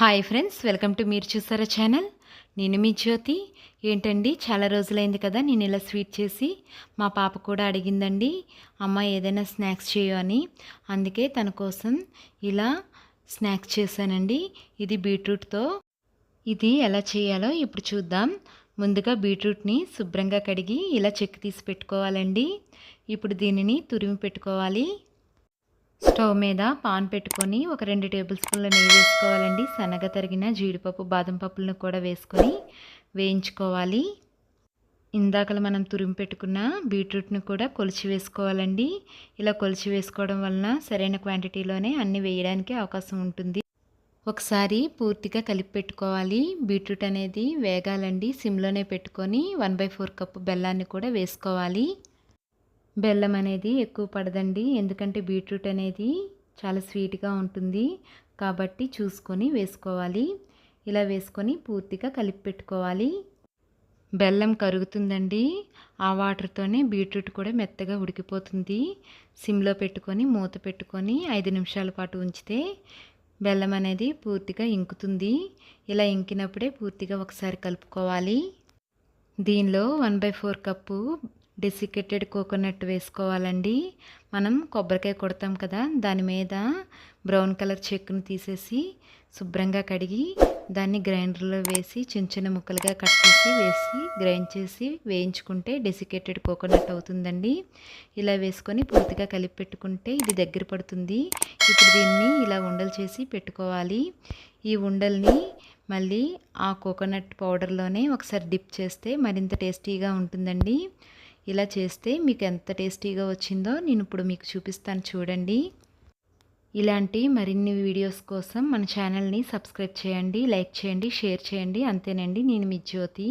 Hi friends welcome to మీరు చూసారా channel నేను మీ జ్యోతి. ఏంటండి? చాలా రోజులైంది కదా నేను ఇలా స్వీట్ చేసి మా పాప కూడా అడిగిందండి అమ్మ ఏదైనా స్నాక్స్ చేయు అని. అందుకే తన కోసం ఇలా స్నాక్స్ చేశానండి. ఇది బీట్రూట్తో. ఇది ఎలా చేయాలో ఇప్పుడు చూద్దాం. ముందుగా బీట్రూట్ని శుభ్రంగా కడిగి ఇలా చెక్ తీసి పెట్టుకోవాలండి. ఇప్పుడు దీనిని తురిమి పెట్టుకోవాలి. స్టవ్ మీద పాన్ పెట్టుకొని ఒక రెండు టేబుల్ స్పూన్ల నెయ్యి వేసుకోవాలండి. సన్నగ తరిగిన జీడిపప్పు బాదం పప్పులను కూడా వేసుకొని వేయించుకోవాలి. ఇందాకలు మనం తురిమి పెట్టుకున్న బీట్రూట్ని కూడా కొలిచి వేసుకోవాలండి. ఇలా కొలిచి వేసుకోవడం వలన సరైన క్వాంటిటీలోనే అన్నీ వేయడానికి అవకాశం ఉంటుంది. ఒకసారి పూర్తిగా కలిపి పెట్టుకోవాలి. బీట్రూట్ అనేది వేగాలండి. సిమ్లోనే పెట్టుకొని వన్ బై ఫోర్ కప్పు బెల్లాన్ని కూడా వేసుకోవాలి. బెల్లం అనేది ఎక్కువ పడదండి. ఎందుకంటే బీట్రూట్ అనేది చాలా స్వీట్గా ఉంటుంది. కాబట్టి చూసుకొని వేసుకోవాలి. ఇలా వేసుకొని పూర్తిగా కలిపి పెట్టుకోవాలి. బెల్లం కరుగుతుందండి. ఆ వాటర్తోనే బీట్రూట్ కూడా మెత్తగా ఉడికిపోతుంది. సిమ్లో పెట్టుకొని మూత పెట్టుకొని ఐదు నిమిషాల పాటు ఉంచితే బెల్లం అనేది పూర్తిగా ఇంకుతుంది. ఇలా ఇంకినప్పుడే పూర్తిగా ఒకసారి కలుపుకోవాలి. దీనిలో one by four cup desiccated coconut వేసుకోవాలండి. మనం కొబ్బరికాయ కొడతాం కదా దాని మీద బ్రౌన్ కలర్ చెక్కును తీసేసి శుభ్రంగా కడిగి దాన్ని గ్రైండర్లో వేసి చిన్న చిన్న ముక్కలుగా కట్ చేసి వేసి గ్రైండ్ చేసి వేయించుకుంటే డెసికేటెడ్ కోకోనట్ అవుతుందండి. ఇలా వేసుకొని పూర్తిగా కలిపి పెట్టుకుంటే ఇది దగ్గర పడుతుంది. ఇప్పుడు దీన్ని ఇలా ఉండలు చేసి పెట్టుకోవాలి. ఈ ఉండల్ని మళ్ళీ ఆ కోకోనట్ పౌడర్లోనే ఒకసారి డిప్ చేస్తే మరింత టేస్టీగా ఉంటుందండి. ఇలా చేస్తే మీకు ఎంత టేస్టీగా వచ్చిందో నేను ఇప్పుడు మీకు చూపిస్తాను చూడండి. ఇలాంటి మరిన్ని వీడియోస్ కోసం మన ఛానల్ని సబ్స్క్రైబ్ చేయండి లైక్ చేయండి షేర్ చేయండి. అంతేనండి నేను మీ జ్యోతి.